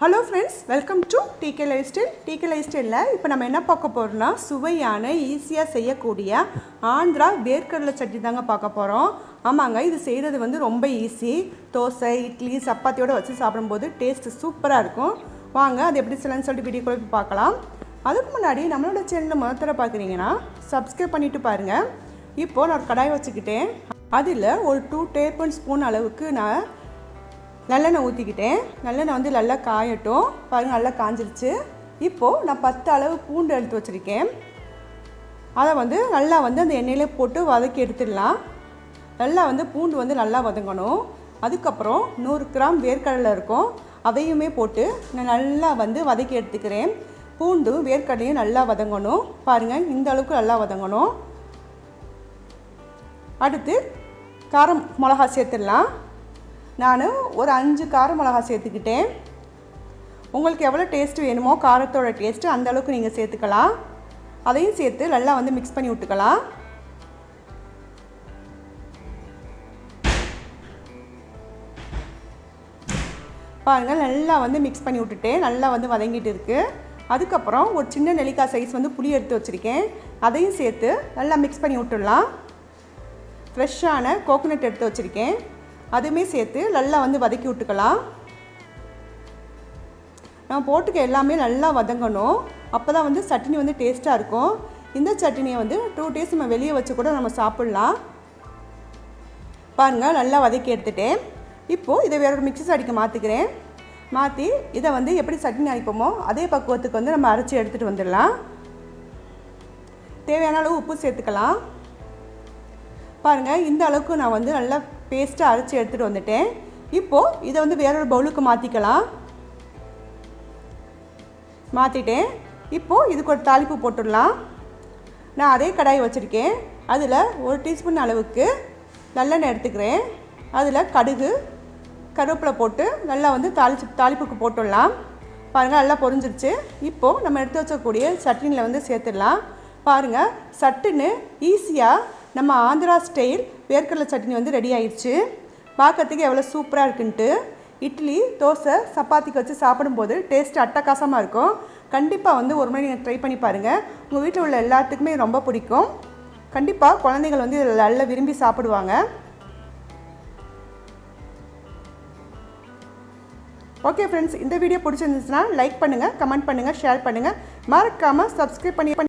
Hello friends welcome to DK lifestyle DK life ஸ்டைலில் இப்போ நம்ம என்ன பார்க்க போகிறோம்னா சுவையான ஈஸியாக செய்யக்கூடிய ஆந்திரா வேர்க்கடலை சட்னி தாங்க பார்க்க போகிறோம் ஆமாங்க இது செய்கிறது வந்து ரொம்ப ஈஸி தோசை இட்லி சப்பாத்தியோடு வச்சு சாப்பிடும்போது டேஸ்ட்டு சூப்பராக இருக்கும். வாங்க அது எப்படி செய்யலாம்னு சொல்லிட்டு வீடியோ கூட போய் பார்க்கலாம். அதுக்கு முன்னாடி நம்மளோட சேனலில் முதல்ல பார்க்குறீங்கன்னா சப்ஸ்கிரைப் பண்ணிவிட்டு பாருங்கள் இப்போது நான் ஒரு கடாய் வச்சுக்கிட்டேன். அதில் ஒரு டூ டேபிள் ஸ்பூன் அளவுக்கு நான் நல்லெண்ணெய் ஊற்றிக்கிட்டேன் நல்லெண்ணெய் வந்து நல்லா காயட்டும். பாருங்கள் நல்லா காஞ்சிருச்சு. இப்போது நான் பத்து அளவு பூண்டு எடுத்து வச்சுருக்கேன். அதை வந்து நல்லா வந்து அந்த எண்ணெயிலே போட்டு வதக்கி எடுத்துடலாம். நல்லா வந்து பூண்டு வந்து நல்லா வதங்கணும். அதுக்கப்புறம் நூறு கிராம் வேர்க்கடலை இருக்கும். அதையுமே போட்டு நான் நல்லா வந்து வதக்கி எடுத்துக்கிறேன். பூண்டும் வேர்க்கடலையும் நல்லா வதங்கணும். பாருங்கள் இந்த அளவுக்கு நல்லா வதங்கணும். அடுத்து காரம் மிளகா சேர்த்துடலாம். நான் ஒரு அஞ்சு கார மிளகா சேர்த்துக்கிட்டேன். உங்களுக்கு எவ்வளோ டேஸ்ட் வேணுமோ காரத்தோட டேஸ்ட்டு அந்த அளவுக்கு நீங்கள் சேர்த்துக்கலாம். அதையும் சேர்த்து நல்லா வந்து மிக்ஸ் பண்ணி விட்டுக்கலாம். பாருங்கள் நல்லா வந்து மிக்ஸ் பண்ணி விட்டுட்டேன். நல்லா வந்து வதங்கிட்டு இருக்குது அதுக்கப்புறம் ஒரு சின்ன நெல்லிக்காய் சைஸ் வந்து புளி எடுத்து வச்சுருக்கேன். அதையும் சேர்த்து நல்லா மிக்ஸ் பண்ணி விட்டுடலாம். ஃப்ரெஷ்ஷான கோகோனட் எடுத்து வச்சுருக்கேன். அதுவுமே சேர்த்து நல்லா வந்து வதக்கி விட்டுக்கலாம். நான் போட்டுக்க எல்லாமே நல்லா வதங்கணும். அப்போ தான் வந்து சட்னி வந்து டேஸ்ட்டாக இருக்கும். இந்த சட்னியை வந்து டூ டேஸ் நம்ம வெளியே வச்சு கூட நம்ம சாப்பிட்லாம். பாருங்கள் நல்லா வதக்கி எடுத்துட்டேன். இப்போது இதை வேற ஒரு மிக்சி அடிக்க மாற்றிக்கிறேன் மாற்றி இதை வந்து எப்படி சட்னி அரைப்போமோ அதே பக்குவத்துக்கு வந்து நம்ம அரைச்சி எடுத்துகிட்டு வந்துடலாம். தேவையான அளவு உப்பு சேர்த்துக்கலாம். பாருங்கள் இந்த அளவுக்கு நான் வந்து நல்லா பேஸ்ட்டாக அரைச்சி எடுத்துகிட்டு வந்துட்டேன். இப்போது இதை வந்து வேறொரு பவுலுக்கு மாற்றிக்கலாம் மாற்றிட்டேன் இப்போது இதுக்கு ஒரு தாளிப்பு போட்டுடலாம். நான் அதே கடாய் வச்சுருக்கேன். அதில் ஒரு டீஸ்பூன் அளவுக்கு நல்லெண்ணெய் எடுத்துக்கிறேன். அதில் கடுகு கருவேப்பிலை போட்டு நல்லா வந்து தாளிச்சு தாளிப்புக்கு போட்டுடலாம். பாருங்கள் நல்லா பொரிஞ்சிருச்சு. இப்போது நம்ம எடுத்து வச்சக்கூடிய சட்னியில் வந்து சேர்த்துடலாம். பாருங்கள் சட்டுன்னு ஈஸியாக நம்ம ஆந்திரா ஸ்டைல் வேர்க்கடலை சட்னி வந்து ரெடி ஆயிடுச்சு. பார்க்கறதுக்கு எவ்வளோ சூப்பராக இருக்குன்ட்டு. இட்லி தோசை சப்பாத்திக்கு வச்சு சாப்பிடும்போது டேஸ்ட் அட்டகாசமாக இருக்கும். கண்டிப்பாக வந்து ஒரு முறை நீங்கள் ட்ரை பண்ணி பாருங்கள் உங்கள் வீட்டில் உள்ள எல்லாத்துக்குமே ரொம்ப பிடிக்கும். கண்டிப்பாக குழந்தைகள் வந்து இதில் நல்லா விரும்பி சாப்பிடுவாங்க. ஓகே ஃப்ரெண்ட்ஸ் இந்த வீடியோ பிடிச்சிருந்துச்சுன்னா லைக் பண்ணுங்கள் கமெண்ட் பண்ணுங்கள் ஷேர் பண்ணுங்கள் மறக்காமல் சப்ஸ்கிரைப் பண்ணி